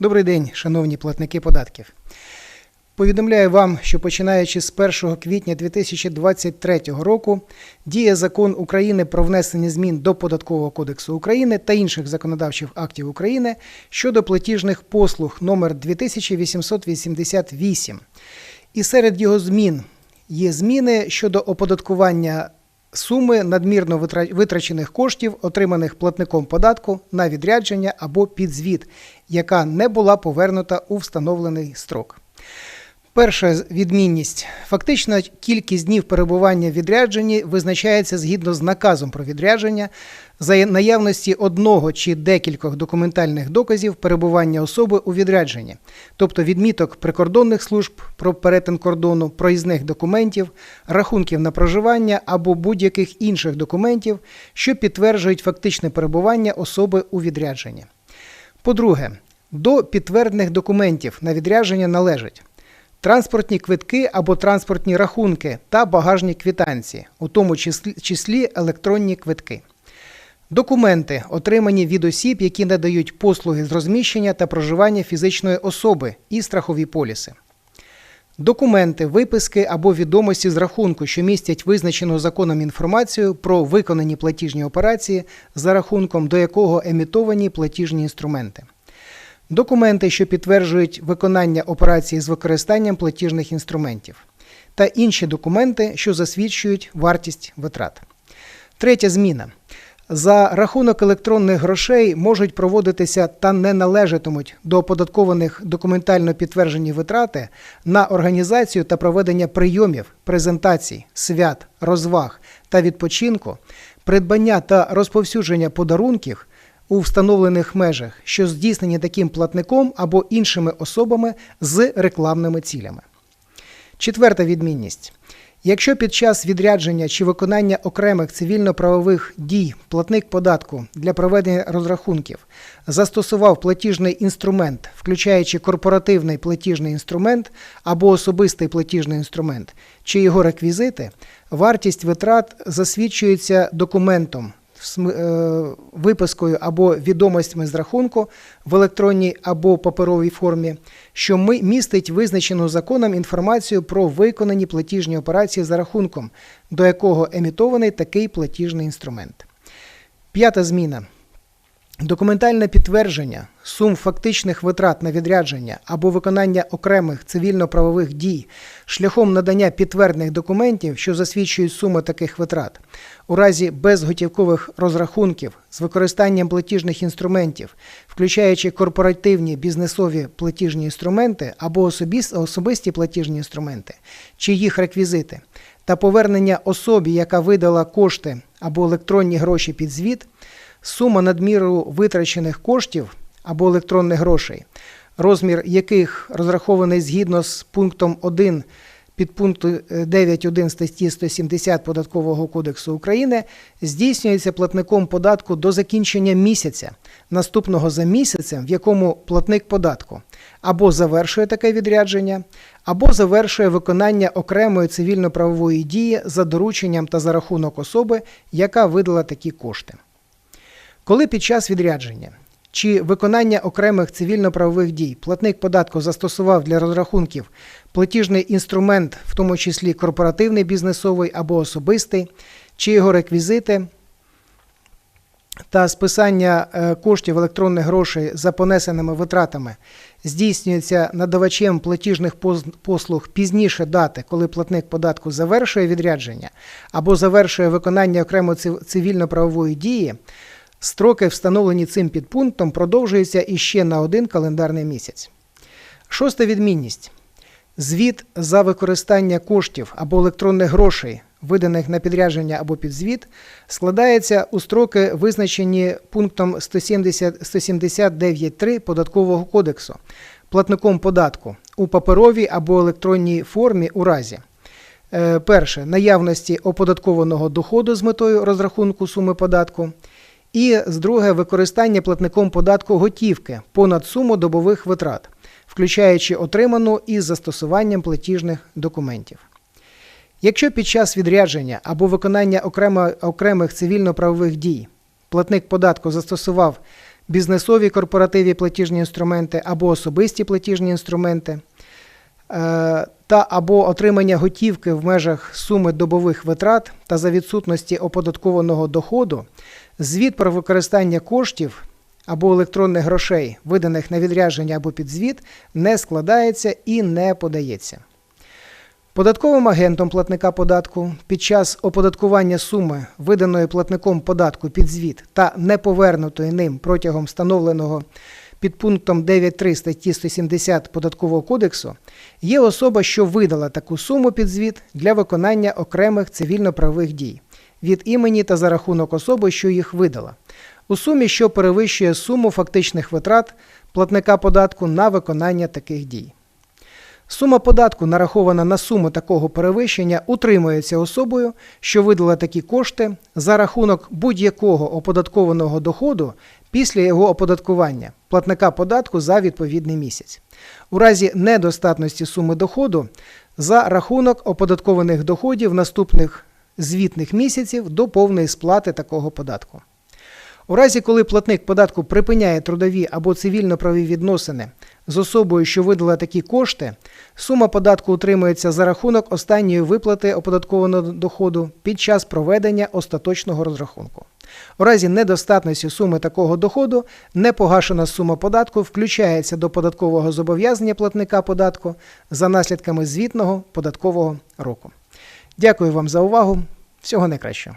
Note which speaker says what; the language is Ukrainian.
Speaker 1: Добрий день, шановні платники податків. Повідомляю вам, що починаючи з 1 квітня 2023 року діє закон України про внесення змін до Податкового кодексу України та інших законодавчих актів України щодо платіжних послуг номер 2888. І серед його змін є зміни щодо оподаткування суми надмірно витра- витрачених коштів, отриманих платником податку на відрядження або підзвіт, яка не була повернута у встановлений строк. Перша відмінність. Фактична кількість днів перебування в відрядженні визначається згідно з наказом про відрядження за наявності одного чи декількох документальних доказів перебування особи у відрядженні, тобто відміток прикордонних служб про перетин кордону, проїзних документів, рахунків на проживання або будь-яких інших документів, що підтверджують фактичне перебування особи у відрядженні. По-друге, до підтверджених документів на відрядження належать транспортні квитки або транспортні рахунки та багажні квитанції, у тому числі, електронні квитки. Документи, отримані від осіб, які надають послуги з розміщення та проживання фізичної особи і страхові поліси. Документи, виписки або відомості з рахунку, що містять визначену законом інформацію про виконані платіжні операції, за рахунком до якого емітовані платіжні інструменти. Документи, що підтверджують виконання операції з використанням платіжних інструментів, та інші документи, що засвідчують вартість витрат. Третя зміна. За рахунок електронних грошей можуть проводитися та не належатимуть до оподаткованих документально підтверджені витрати на організацію та проведення прийомів, презентацій, свят, розваг та відпочинку, придбання та розповсюдження подарунків у встановлених межах, що здійснені таким платником або іншими особами з рекламними цілями. Четверта відмінність. Якщо під час відрядження чи виконання окремих цивільно-правових дій платник податку для проведення розрахунків застосував платіжний інструмент, включаючи корпоративний платіжний інструмент або особистий платіжний інструмент, чи його реквізити, вартість витрат засвідчується документом, випискою або відомостями з рахунку в електронній або паперовій формі, що містить визначену законом інформацію про виконані платіжні операції за рахунком, до якого емітований такий платіжний інструмент. П'ята зміна. Документальне підтвердження сум фактичних витрат на відрядження або виконання окремих цивільно-правових дій шляхом надання підтверджених документів, що засвідчують суми таких витрат, у разі безготівкових розрахунків з використанням платіжних інструментів, включаючи корпоративні бізнесові платіжні інструменти або особисті платіжні інструменти, чи їх реквізити, та повернення особі, яка видала кошти або електронні гроші під звіт, сума надміру витрачених коштів або електронних грошей, розмір яких розрахований згідно з пунктом 1 підпункту е, 9.1 статті 170 Податкового кодексу України, здійснюється платником податку до закінчення місяця, наступного за місяцем, в якому платник податку або завершує таке відрядження, або завершує виконання окремої цивільно-правової дії за дорученням та за рахунок особи, яка видала такі кошти. Коли під час відрядження чи виконання окремих цивільно-правових дій платник податку застосував для розрахунків платіжний інструмент, в тому числі корпоративний бізнесовий або особистий, чи його реквізити та списання е, коштів електронних грошей за понесеними витратами здійснюється надавачем платіжних послуг пізніше дати, коли платник податку завершує відрядження або завершує виконання окремої цив- цивільно-правової дії, Строки, встановлені цим підпунктом, продовжуються іще на один календарний місяць. Шоста відмінність. Звіт за використання коштів або електронних грошей, виданих на підрядження або підзвіт, складається у строки, визначені пунктом 170 179.3 Податкового кодексу, платником податку у паперовій або електронній формі у разі. е, Перше наявності оподаткованого доходу з метою розрахунку суми податку. І з друге використання платником податку готівки понад суму добових витрат, включаючи отриману із застосуванням платіжних документів. Якщо під час відрядження або виконання окремо, окремих цивільно-правових дій платник податку застосував бізнесові корпоративі платіжні інструменти або особисті платіжні інструменти, е, та або отримання готівки в межах суми добових витрат та за відсутності оподаткованого доходу, звіт про використання коштів або електронних грошей, виданих на відрядження або під звіт, не складається і не подається. Податковим агентом платника податку під час оподаткування суми, виданої платником податку під звіт та неповернутої ним протягом встановленого під пунктом 9.3 статті 170 Податкового кодексу, є особа, що видала таку суму під звіт для виконання окремих цивільно-правових дій від імені та за рахунок особи, що їх видала, у сумі, що перевищує суму фактичних витрат платника податку на виконання таких дій. Сума податку, нарахована на суму такого перевищення, утримується особою, що видала такі кошти за рахунок будь-якого оподаткованого доходу після його оподаткування платника податку за відповідний місяць. У разі недостатності суми доходу за рахунок оподаткованих доходів наступних звітних місяців до повної сплати такого податку. У разі, коли платник податку припиняє трудові або цивільно-праві відносини з особою, що видала такі кошти, сума податку утримується за рахунок останньої виплати оподаткованого доходу під час проведення остаточного розрахунку. У разі недостатності суми такого доходу непогашена сума податку включається до податкового зобов'язання платника податку за наслідками звітного податкового року. Дякую вам за увагу. Всього найкращого.